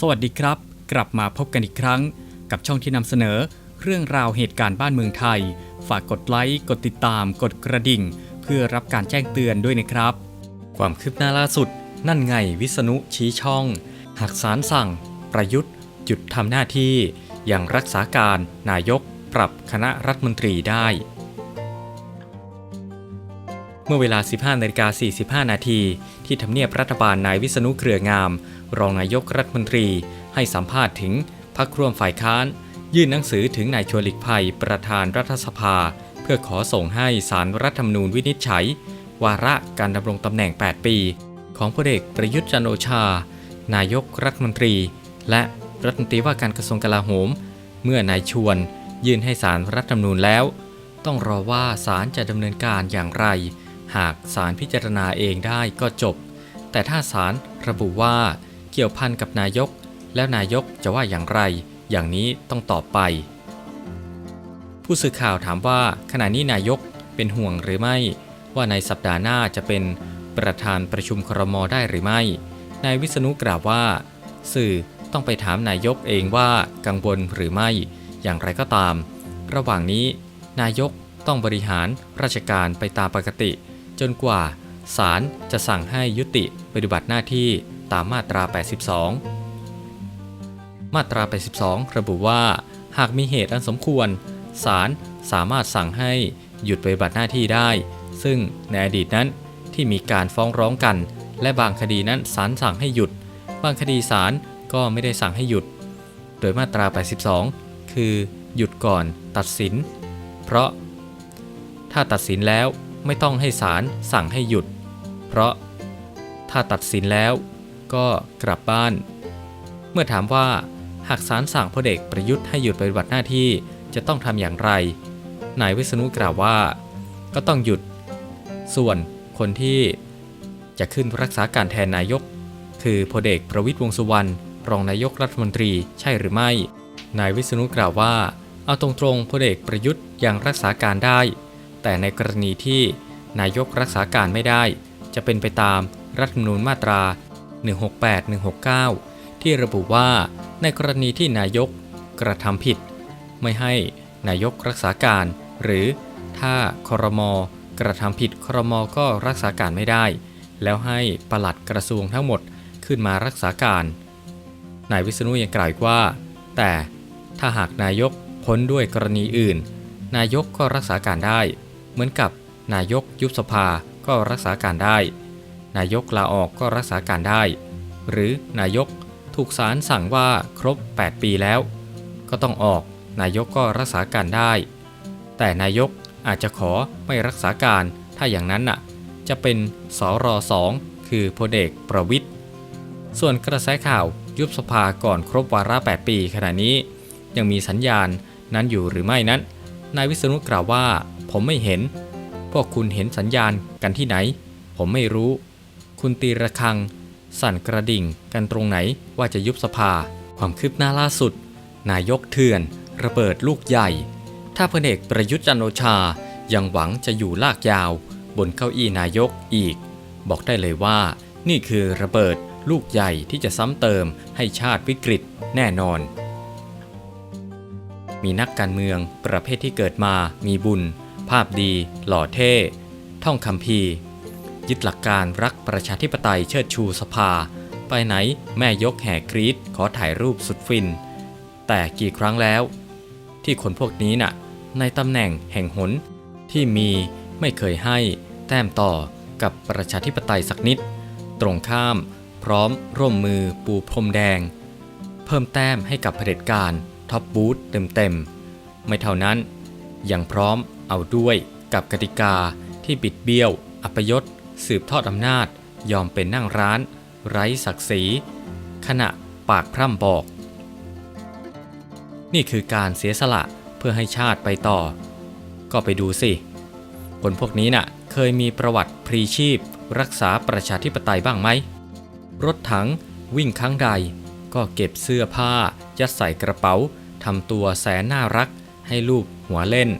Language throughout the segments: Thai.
สวัสดีครับ กลับมาพบกันอีกครั้ง กับช่องที่นำเสนอ เรื่องราวเหตุการณ์บ้านเมืองไทย ฝากกดไลค์กดติดตาม กดกระดิ่ง เพื่อรับการแจ้งเตือนด้วยนะครับ ความคืบหน้าล่าสุด นั่นไงวิษณุชี้ช่อง หากศาลสั่ง ประยุทธ์หยุดทำหน้าที่ยังรักษาการนายก ปรับคณะรัฐมนตรีได้ เมื่อเวลา 15นาฬิกา45 นาทีที่ทำเนียบรัฐบาลนายวิษณุเครืองาม รองนายกรัฐมนตรี ให้สัมภาษณ์ถึงพักร่วมฝ่ายค้าน ยื่นหนังสือถึงนายชวนหลีกภัยประธานรัฐสภา เพื่อขอส่งให้สารรัฐธรรมนูญวินิจฉัย วาระการดำรงตำแหน่ง 8 ปี ของพลเอกประยุทธ์จันโอชา นายกรัฐมนตรี และรัฐมนตรีว่าการกระทรวงกลาโหม เมื่อนายชวนยื่นให้สารรัฐธรรมนูญแล้ว ต้องรอว่าศาลจะดำเนินการอย่างไร หากศาลพิจารณาเองได้ก็จบ แต่ถ้าศาลระบุว่าเกี่ยวพันกับนายก แล้วนายกจะว่าอย่างไร อย่างนี้ต้องตอบไป ผู้สื่อข่าวถามว่าขณะนี้นายกเป็นห่วงหรือไม่ ว่าในสัปดาห์หน้าจะเป็นประธานประชุมครมได้หรือไม่ นายวิษณุกล่าวว่า สื่อต้องไปถามนายกเองว่ากังวลหรือไม่ อย่างไรก็ตาม ระหว่างนี้ นายกต้องบริหารราชการไปตามปกติ จนกว่าศาลจะสั่งให้ยุติปฏิบัติหน้าที่ตามมาตรา 82 มาตรา 82 ระบุว่า หากมีเหตุอันสมควร ศาลสามารถสั่งให้หยุดปฏิบัติหน้าที่ได้ ซึ่งในอดีตนั้นที่มีการฟ้องร้องกัน และบางคดีนั้นศาลสั่งให้หยุด บางคดีศาลก็ไม่ได้สั่งให้หยุด โดยมาตรา 82 คือหยุดก่อนตัดสิน เพราะถ้าตัดสินแล้ว ไม่ต้องให้ศาลสั่งให้หยุด เพราะถ้าตัดสินแล้วก็กลับบ้าน เมื่อถามว่าหากศาลสั่งพลเอกประยุทธ์ให้หยุดปฏิบัติหน้าที่จะต้องทำอย่างไร นายวิษณุกล่าวว่า ก็ต้องหยุด ส่วนคนที่จะขึ้นรักษาการแทนนายก คือพลเอกประวิตรวงษ์สุวรรณรองนายกรัฐมนตรีใช่หรือไม่ นายวิษณุกล่าวว่า เอาตรงๆพลเอกประยุทธ์ยังรักษาการได้ แต่ในกรณีที่นายกรักษาการไม่ได้ จะเป็นไปตามรัฐธรรมนูญมาตรา 168-169 ที่ระบุว่าในกรณีที่นายกกระทำผิด ไม่ให้นายกรักษาการ หรือถ้าครมกระทำผิดครมก็รักษาการไม่ได้ แล้วให้ปลัดกระทรวงทั้งหมดขึ้นมารักษาการนายวิษณุยังกล่าวอีกว่า แต่ถ้าหากนายกพ้นด้วยกรณีอื่น นายกก็รักษาการได้ เหมือนกับนายกยุบสภาก็รักษาการได้ นายกลาออกก็รักษาการได้ หรือนายกถูกศาลสั่งว่าครบ 8 ปีแล้ว ก็ต้องออกนายกก็รักษาการได้ แต่นายกอาจจะขอไม่รักษาการถ้าอย่างนั้นน่ะจะเป็นสรสองคือพลเอกประวิทย์ส่วนกระแสข่าวยุบสภาก่อนครบวาระ 8 ปีขณะนี้ ยังมีสัญญาณนั้นอยู่หรือไม่นั้น นายวิษณุกล่าวว่า ผมไม่เห็น พวกคุณเห็นสัญญาณกันที่ไหน ผมไม่รู้ คุณตีระฆัง สั่นกระดิ่งกันตรงไหนว่าจะยุบสภา ความคืบหน้าล่าสุด นายกเถื่อน ระเบิดลูกใหญ่ ถ้าพลเอกประยุทธ์จันโอชายังหวังจะอยู่ลากยาว บนเก้าอี้นายกอีก บอกได้เลยว่า นี่คือระเบิดลูกใหญ่ที่จะซ้ำเติมให้ชาติวิกฤตแน่นอนมีนักการเมืองประเภทที่เกิดมามีบุญาพดี หล่อเท่ ท่องคำพียึดหลักการรักประชาธิปไตยเชิดชูสภา ไปไหนแม่ยกแห่กรีดขอถ่ายรูปสุดฟิน แต่กี่ครั้งแล้ว ที่คนพวกนี้น่ะ ในตำแหน่งแห่งหน ที่มีไม่เคยให้แต้มต่อกับประชาธิปไตยสักนิด ตรงข้าม พร้อมร่วมมือปูพรมแดง เพิ่มแต้มให้กับเผด็จการท็อปบูธเต็มๆไม่เท่านั้นยังพร้อม เอาด้วยกับกติกาที่บิดเบี้ยว อัปยศ สืบทอดอำนาจ ยอมเป็นนั่งร้าน ไร้ศักดิ์ศรีขณะปากพร่ำบอก นี่คือการเสียสละเพื่อให้ชาติไปต่อ ก็ไปดูสิ คนพวกนี้น่ะเคยมีประวัติพรีชีพ รักษาประชาธิปไตยบ้างไหม รถถังวิ่งครั้งใด ก็เก็บเสื้อผ้า ยัดใส่กระเป๋าทำตัวแสนน่ารักให้ลูกหัวเล่น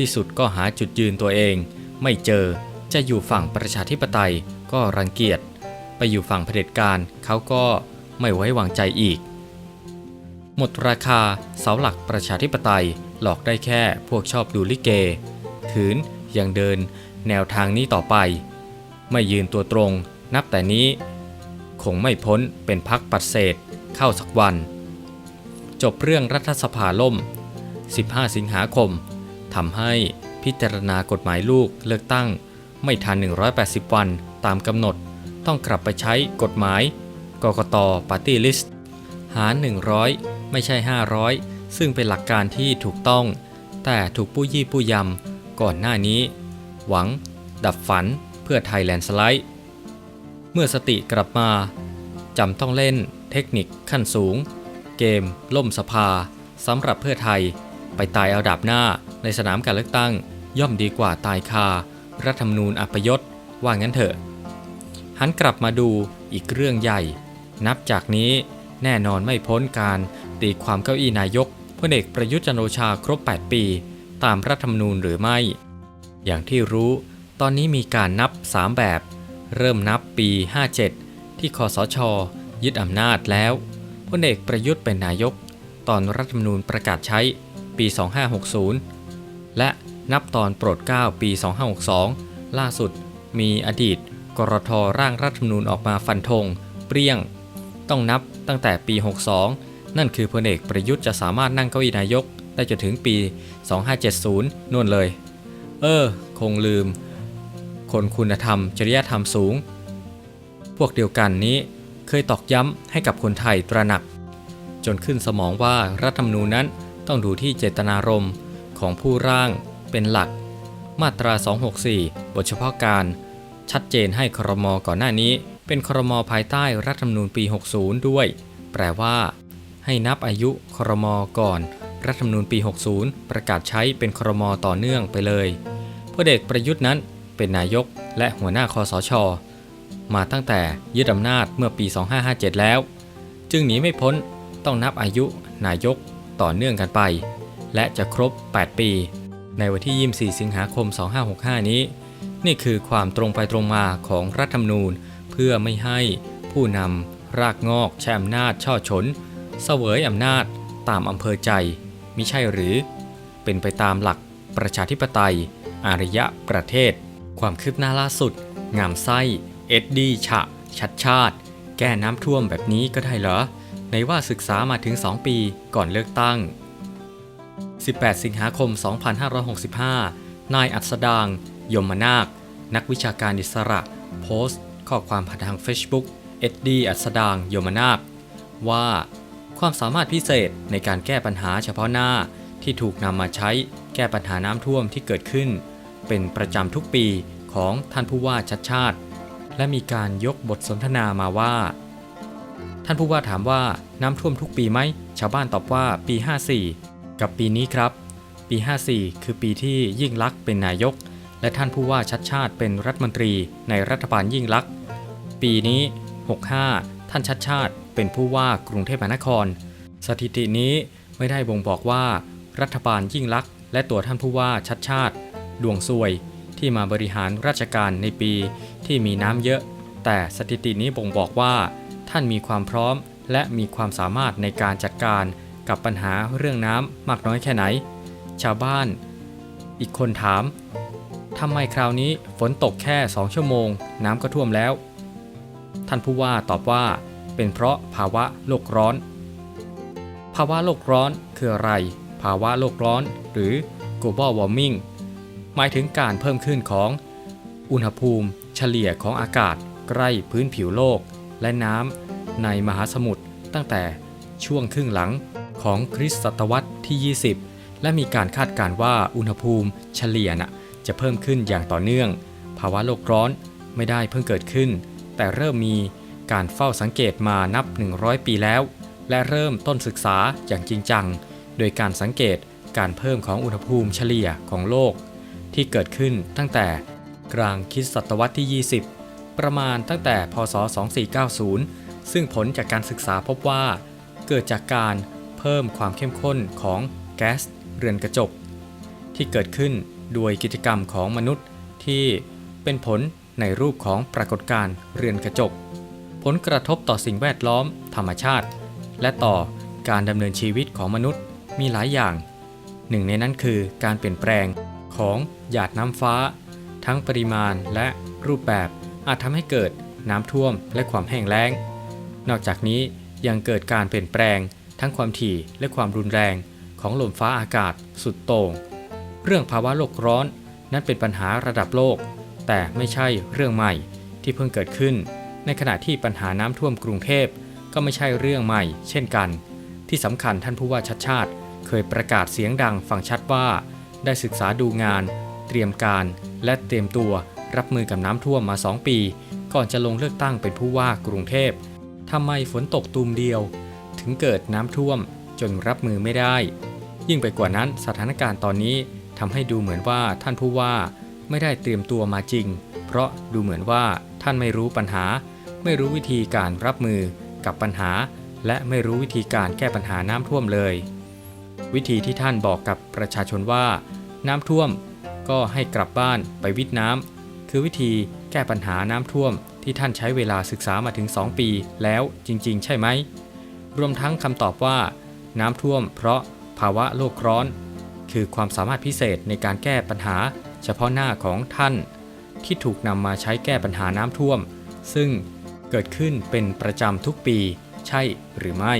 ที่สุดก็หาจุดยืนตัวเอง ไม่เจอจะอยู่ฝั่งประชาธิปไตยก็รังเกียจ ไปอยู่ฝั่งเผด็จการเขาก็ไม่ไว้วางใจอีก หมดราคาเสาหลักประชาธิปไตยหลอกได้แค่พวกชอบดูลิเกขืนยังเดินแนวทางนี้ต่อไป ไม่ยืนตัวตรง นับแต่นี้ คงไม่พ้นเป็นพักปัดเศษเข้าสักวัน จบเรื่องรัฐสภาล่ม 15 สิงหาคม ทำให้พิจารณากฎหมายลูกเลือกตั้ง ไม่ทัน 180 วันตามกำหนด ต้องกลับไปใช้กฎหมายกกตปาร์ตี้ลิสต์หาร 100 ไม่ใช่ 500 ซึ่งเป็นหลักการที่ถูกต้อง แต่ถูกปู้ยี่ปู้ยำก่อนหน้านี้ หวัง ดับฝันเพื่อไทยแลนด์สไลด์ เมื่อสติกลับมาจำต้องเล่นเทคนิคขั้นสูง เกม ล่มสภาสำหรับเพื่อไทย ไปตายเอาดับหน้าในสนามการเลือกตั้ง ย่อมดีกว่าตายคา รัฐธรรมนูญอัปยศว่างั้นเถอะ หันกลับมาดูอีกเรื่องใหญ่ นับจากนี้แน่นอนไม่พ้นการตีความเก้าอี้นายกพลเอกประยุทธ์จันทร์โอชาครบ 8 ปี ตามรัฐธรรมนูญหรือไม่ อย่างที่รู้ตอนนี้มีการนับ 3 แบบ เริ่มนับปี 57 ที่คอสช ยึดอำนาจแล้วพลเอกประยุทธ์เป็นนายก ตอนรัฐธรรมนูญประกาศใช้ ปี 2560 และนับตอนโปรดเกล้าปี 2562 ล่าสุดมีอดีต กรทร่างรัฐธรรมนูญออกมาฟันธง เปรี้ยง ต้องนับตั้งแต่ปี 62 นั่นคือพลเอกประยุทธ์จะสามารถนั่งเก้าอี้นายกได้จนถึงปี 2570นู่นเลย เออ คงลืม คนคุณธรรม จริยธรรมสูง พวกเดียวกันนี้เคยตอกย้ำให้กับคนไทยตระหนัก จนขึ้นสมองว่ารัฐธรรมนูญนั้น ต้องดูที่เจตนารมณ์ของผู้ร่างเป็นหลัก มาตรา 264 บทเฉพาะการ ชัดเจนให้ครมก่อนหน้านี้ เป็นครมภายใต้รัฐธรรมนูญปี 60 ด้วย แปลว่า ให้นับอายุครมก่อน รัฐธรรมนูญปี 60 ประกาศใช้เป็นครมต่อเนื่องไปเลยพลเอกประยุทธ์นั้นเป็นนายกและหัวหน้าคอสช มาตั้งแต่ยึดอำนาจเมื่อปี 2557 แล้ว จึงหนีไม่พ้นต้องนับอายุนายก ต่อเนื่องกันไป และจะครบ 8 ปี ในวันที่ 24 สิงหาคม 2565 นี้ นี่คือความตรงไปตรงมาของรัฐธรรมนูญ เพื่อไม่ให้ผู้นำรากงอกใช้อำนาจช่อฉนเสวยอำนาจตามอำเภอใจมิใช่หรือ เป็นไปตามหลักประชาธิปไตย อารยะประเทศ ความคืบหน้าล่าสุด งามไส้ เอ็ดดี้ฉะ ชัดชาติ แก้น้ำท่วมแบบนี้ก็ได้เหรอ ในว่าศึกษามาถึง 2 ปีก่อนเลือกตั้ง 18 สิงหาคม 2565 นายอัศดาง ยมนาค นักวิชาการอิสระ โพสต์ ข้อความผ่านทาง Facebook เอ็ดดี้อัศดาง ยมนาค ว่า ความสามารถพิเศษในการแก้ปัญหาเฉพาะหน้าที่ถูกนำมาใช้แก้ปัญหาน้ำท่วมที่เกิดขึ้น เป็นประจำทุกปีของท่านผู้ว่าชัดชาติ และมีการยกบทสนทนามาว่า ท่านผู้ว่าถามว่าน้ำท่วมทุกปีไหม ชาวบ้านตอบว่าปี 54 กับปีนี้ครับ ปี 54 คือปีที่ยิ่งลักษณ์เป็นนายก และท่านผู้ว่าชัดชาติเป็นรัฐมนตรีในรัฐบาลยิ่งลักษณ์ปีนี้ 65 ท่านชัดชาติเป็นผู้ว่ากรุงเทพมหานคร สถิตินี้ไม่ได้บ่งบอกว่า รัฐบาลยิ่งลักษณ์และตัวท่านผู้ว่าชัดชาติ ดวงซวยที่มาบริหารราชการในปีที่มีน้ำเยอะ แต่สถิตินี้บ่งบอกว่า ท่านมีความพร้อม และมีความสามารถในการจัดการกับปัญหาเรื่องน้ำมากน้อยแค่ไหน ชาวบ้าน อีกคนถามทำไมคราวนี้ฝนตกแค่2ชั่วโมง น้ำก็ท่วมแล้ว ท่านผู้ว่าตอบว่า เป็นเพราะภาวะโลกร้อน ภาวะโลกร้อนคืออะไร ภาวะโลกร้อน หรือ global warming หมายถึงการเพิ่มขึ้นของ อุณหภูมิ เฉลี่ยของอากาศใกล้พื้นผิวโลก และน้ำในมหาสมุทรตั้งแต่ช่วงครึ่งหลังของคริสตศตวรรษที่ 20 และมีการคาดการณ์ว่าอุณหภูมิเฉลี่ยนะจะเพิ่มขึ้นอย่างต่อเนื่อง ภาวะโลกร้อนไม่ได้เพิ่งเกิดขึ้น แต่เริ่มมีการเฝ้าสังเกตมานับ 100 ปีแล้ว และเริ่มต้นศึกษาอย่างจริงจัง โดยการสังเกตการเพิ่มของอุณหภูมิเฉลี่ยของโลก ที่เกิดขึ้นตั้งแต่กลางคริสตศตวรรษที่ 20 ประมาณตั้งแต่พศ 2490 ซึ่งผลจากการศึกษาพบว่า เกิดจากการเพิ่มความเข้มข้นของแก๊สเรือนกระจก ที่เกิดขึ้นโดยกิจกรรมของมนุษย์ที่เป็นผลในรูปของปรากฏการณ์เรือนกระจก ผลกระทบต่อสิ่งแวดล้อม ธรรมชาติ และต่อการดำเนินชีวิตของมนุษย์มีหลายอย่าง หนึ่งในนั้นคือการเปลี่ยนแปลงของหยาดน้ำฟ้า ทั้งปริมาณและรูปแบบ อาจทำให้เกิดน้ำท่วมและความแห้งแล้ง นอกจากนี้ยังเกิดการเปลี่ยนแปลง ทั้งความถี่และความรุนแรงของลมฟ้าอากาศสุดโต่ง เรื่องภาวะโลกร้อนนั้นเป็นปัญหาระดับโลก แต่ไม่ใช่เรื่องใหม่ที่เพิ่งเกิดขึ้น ในขณะที่ปัญหาน้ำท่วมกรุงเทพก็ไม่ใช่เรื่องใหม่ เช่นกัน ที่สำคัญท่านผู้ว่าชัดชาติ เคยประกาศเสียงดังฟังชัดว่า ได้ศึกษาดูงาน เตรียมการและเตรียมตัว รับมือกับน้ำท่วมมา 2 ปี ก่อนจะลงเลือกตั้งเป็นผู้ว่ากรุงเทพทำไมฝนตกตูมเดียว ถึงเกิดน้ำท่วมจนรับมือไม่ได้ ยิ่งไปกว่านั้นสถานการณ์ตอนนี้ทำให้ดูเหมือนว่าท่านผู้ว่าไม่ได้เตรียมตัวมาจริง เพราะดูเหมือนว่าท่านไม่รู้ปัญหา ไม่รู้วิธีการรับมือกับปัญหา และไม่รู้วิธีการแก้ปัญหาน้ำท่วมเลย วิธีที่ท่านบอกกับประชาชนว่า น้ำท่วมก็ให้กลับบ้านไปวิทน้ำ คือวิธีแก้ปัญหาน้ำท่วมที่ท่านใช้เวลาศึกษามาถึง 2 ปี แล้วจริง ๆ ใช่ไหม รวมทั้งคำตอบว่า น้ำท่วม เพราะภาวะโลกร้อน คือความสามารถพิเศษในการแก้ปัญหา เฉพาะหน้าของท่าน ที่ถูกนำมาใช้แก้ปัญหาน้ำท่วม ซึ่งเกิดขึ้นเป็นประจำทุกปี ใช่หรือไม่